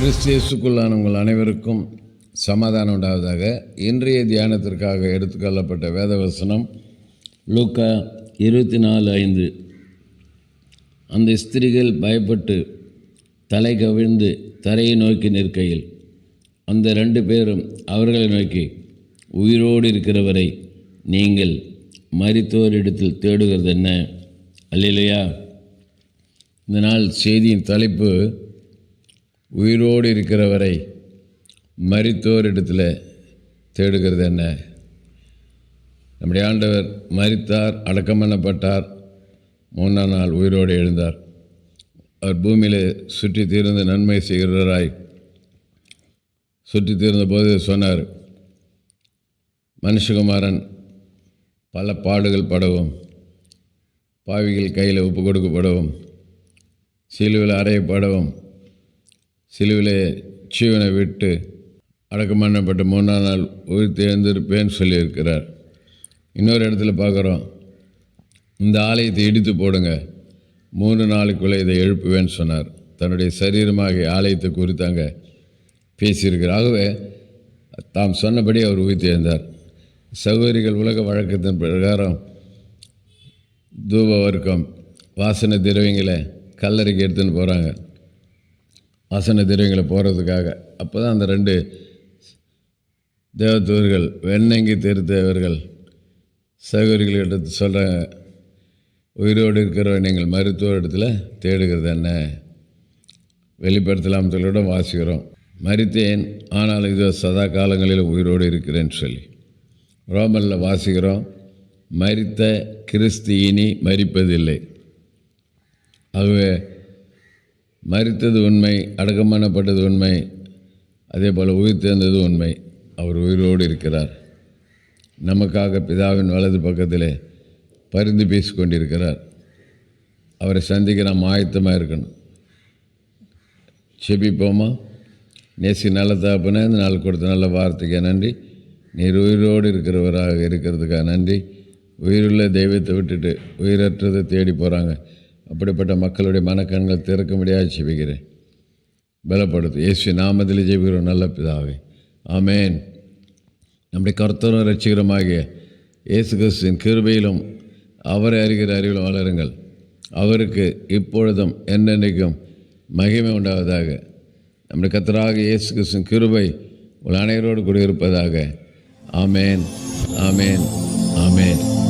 கிறிஸ்தியேசுக்குள்ளானவங்கள் அனைவருக்கும் சமாதானம் உண்டாவதாக. இன்றைய தியானத்திற்காக எடுத்துக்கொள்ளப்பட்ட வேதவசனம் லூக்கா இருபத்தி நாலு ஐந்து. அந்த ஸ்திரீகள் பயப்பட்டு தலை கவிழ்ந்து தரையை நோக்கி நிற்கையில் அந்த ரெண்டு பேரும் அவர்களை நோக்கி உயிரோடு இருக்கிறவரை நீங்கள் மறித்தோரிடத்தில் தேடுகிறது என்ன அல்லையா இந்த நாள் செய்தியின் தலைப்பு உயிரோடு இருக்கிறவரை மரித்தோரிடத்தில் தேடுகிறது என்ன? நம்முடைய ஆண்டவர் மறித்தார் அடக்கம் பண்ணப்பட்டார் மூணாம் நாள் உயிரோடு எழுந்தார். அவர் பூமியில் சுற்றி தீர்ந்து நன்மை செய்கிறவராய் சுற்றி தீர்ந்த போது சொன்னார் மனுஷகுமாரன் பல பாடுகள் படவும் பாவிகள் கையில் ஒப்பு கொடுக்கப்படவும் சீலுவில் அறையப்படவும் சிலுவிலே ஜீவனை விட்டு அடக்கம் பண்ணப்பட்ட மூணாம் நாள் உயிர் எழுந்திருப்பேன்னு சொல்லியிருக்கிறார். இன்னொரு இடத்துல பார்க்குறோம். இந்த ஆலயத்தை இடித்து போடுங்க. மூணு நாளுக்குள்ளே இதை எழுப்புவேன்னு சொன்னார். தன்னுடைய சரீரமாக ஆலயத்தை குறித்தாங்க பேசியிருக்கிறார். ஆகவே தாம் சொன்னபடி அவர் உயிர் தேர்ந்தார் சகோதரிகள் உலக வழக்கத்தின் பிரகாரம் தூப வர்க்கம் வாசனை திரவியங்களை கல்லறைக்கு எடுத்துன்னு போகிறாங்க வசன திரவியங்களை போகிறதுக்காக அப்போ தான் அந்த ரெண்டு தேவத்தூர்கள் வெண்ணங்கி திருத்தேவர்கள் சகோதரிகள் எடுத்து சொல்கிறாங்க உயிரோடு இருக்கிறவன் நீங்கள் மருத்துவ இடத்துல தேடுகிறது என்ன? வெளிப்படுத்தலாம் சொல்லிட வாசிக்கிறோம். மறித்தேன் ஆனால் இதோ சதா காலங்களில் உயிரோடு இருக்கிறேன்னு சொல்லி. ரோமனில் வாசிக்கிறோம் மறித்த கிறிஸ்து இனி மறிப்பதில்லை ஆகவே மறித்தது உண்மை அடக்கமானப்பட்டது உண்மை அதே போல் உயிர் தேர்ந்தது உண்மை. அவர் உயிரோடு இருக்கிறார். நமக்காக பிதாவின் வலது பக்கத்தில் பரிந்து பேசி கொண்டிருக்கிறார் அவரை சந்திக்க நாம் ஆயத்தமாக இருக்கணும். செபிப்போமா? நேசி நல்ல தாப்புனே இந்த நாள் கொடுத்த நல்ல வார்த்தைக்கு நன்றி. நீர் உயிரோடு இருக்கிறவராக இருக்கிறதுக்காக நன்றி. உயிருள்ள தெய்வத்தை விட்டுட்டு உயிரற்றதை தேடி போகிறாங்க அப்படிப்பட்ட மக்களுடைய மனக்கண்கள் திறக்க முடியாது செபிக்கிறேன் பலப்படுத்து. இயேசு நாமத்தில் ஜெபிக்கிறோம் நல்ல பிதாவே. ஆமேன். நம்முடைய கர்த்தரும் ரட்சிகரமாகிய இயேசு கிறிஸ்துவின் கிருபையிலும் அவரை அறிகிற அறிவிலும் வளருங்கள். அவருக்கு இப்பொழுதும் என்னென்றைக்கும் மகிமை உண்டாவதாக. நம்முடைய கத்தராக இயேசு கிறிஸ்துவின் கிருபை உங்கள் அனைவரோடு கூட இருப்பதாக ஆமேன். ஆமேன். ஆமேன்.